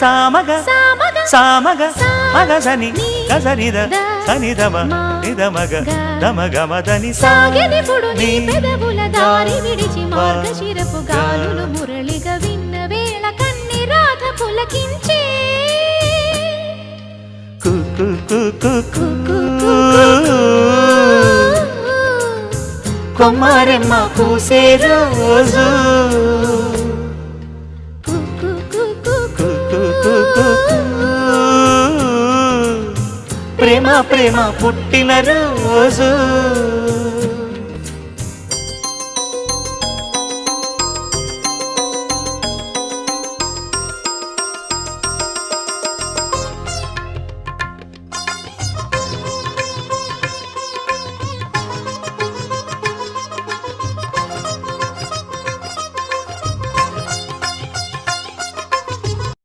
సామగ సామగ మగ సని గసనిద సనిదమ నిదమగ దమగమదని సాగినిపుడు నీ పెదవుల దారి విడిచి మార్గశిరపు గాలులు మురళిగా విన్న వేళ కన్ని రాధ పూసే రోజు. ప్రేమ ప్రేమ పుట్టిన రోజు.